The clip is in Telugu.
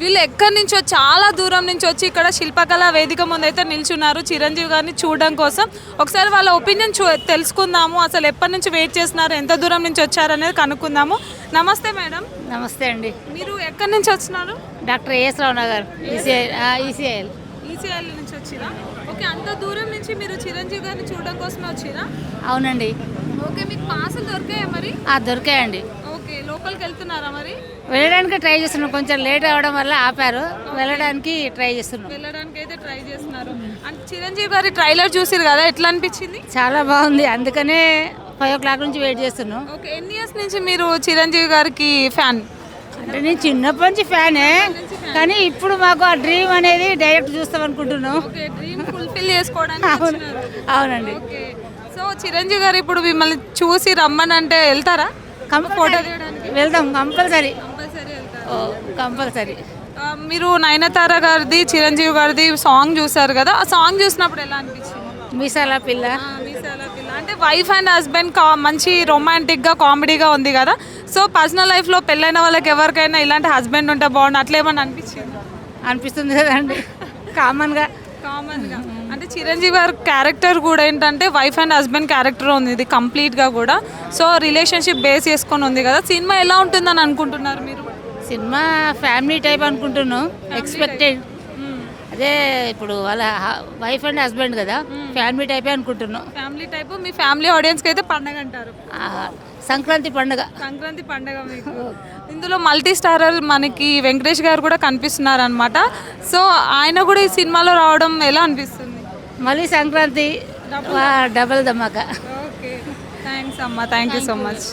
వీళ్ళు ఎక్కడి నుంచో చాలా దూరం నుంచి వచ్చి ఇక్కడ శిల్పకళ వేదిక ముందు అయితే నిల్చున్నారు. చిరంజీవి గారిని చూడడం కోసం. ఒకసారి వాళ్ళ ఒపీనియన్ తెలుసుకుందాము. అసలు ఎప్పటి నుంచి వెయిట్ చేస్తున్నారు? ఎంత దూరం నుంచి వచ్చారు అనేది కనుక్కుందాము. నమస్తే మేడం. నమస్తే అండి. మీరు ఎక్కడి నుంచి వచ్చినారు? Doctor A S Rao Nagar ECI ECIL ECIL నుంచి వచ్చిరా? ఓకే అంత దూరం నుంచి మీరు చిరంజీవి గారిని చూడడం కోసమే వచ్చిరా? అవునండి. ఓకే మీకు పాసులు దొరికాయా మరి? దొరికాయండి. ఓకే లోపలికి వెళ్తున్నారా మరి? వెళ్ళడానికి ట్రై చేస్తున్నాం. కొంచెం లేట్ అవ్వడం వల్ల ఆపారు. వెళ్ళడానికి ట్రై చేస్తున్నాం. వెళ్ళడానికి అయితే ట్రై చేస్తున్నారు. అంటే చిరంజీవి గారి ట్రైలర్ చూసిరు కదా ఎట్లా అనిపించింది? చాలా బాగుంది. అందుకనే ఫైవ్ ఓ క్లాక్ నుంచి వెయిట్ చేస్తున్నాం. ఓకే ఎన్ని ఇయర్స్ నుంచి మీరు చిరంజీవి గారికి ఫ్యాన్? అంటే నేను చిన్నప్పటి నుంచి ఫ్యానే కానీ ఇప్పుడు మాకు ఆ డ్రీమ్ అనేది డైరెక్ట్ చూస్తాం అనుకుంటున్నాం. ఫుల్ఫిల్ చేసుకోవడానికి. అవునండి. ఓకే. సో చిరంజీవి గారు ఇప్పుడు మిమ్మల్ని చూసి రమ్మని అంటే వెళ్తారా ఫోటో వెళ్తాం కంపల్సరీ. కంపల్సరీ. మీరు నయనతార గారిది చిరంజీవి గారిది సాంగ్ చూసారు కదా? ఆ సాంగ్ చూసినప్పుడు ఎలా అనిపించింది? మీసాల పిల్ల. మీసాల పిల్ల. అంటే వైఫ్ అండ్ హస్బెండ్ కా మంచి రొమాంటిక్గా కామెడీగా ఉంది కదా? సో పర్సనల్ లైఫ్లో పెళ్ళైన వాళ్ళకి ఎవరికైనా ఇలాంటి హస్బెండ్ ఉంటే బాగుండు అట్లా అనిపించింది? అనిపిస్తుంది కదండి. కామన్గా కామన్గా అంటే చిరంజీవి గారి క్యారెక్టర్ కూడా ఏంటంటే వైఫ్ అండ్ హస్బెండ్ క్యారెక్టర్ ఉంది ఇది కంప్లీట్గా కూడా. సో రిలేషన్షిప్ బేస్ చేసుకొని ఉంది కదా? సినిమా ఎలా ఉంటుందని అనుకుంటున్నారు మీరు? సినిమా ఫ్యామిలీ టైప్ అనుకుంటున్నాం ఎక్స్పెక్టెడ్ అదే ఇప్పుడు వాళ్ళ వైఫ్ అండ్ హస్బెండ్ కదా ఫ్యామిలీ టైపే అనుకుంటున్నాం. ఫ్యామిలీ టైప్ మీ ఫ్యామిలీ ఆడియన్స్కి అయితే పండగ అంటారు. సంక్రాంతి పండుగ. సంక్రాంతి పండగ మీకు. ఇందులో మల్టీ స్టారర్ మనకి వెంకటేష్ గారు కూడా కనిపిస్తున్నారు అనమాట సో ఆయన కూడా ఈ సినిమాలో రావడం ఎలా అనిపిస్తుంది? మళ్ళీ Sankranti double dhamaka. Okay. Thanks అమ్మా. Thank you so much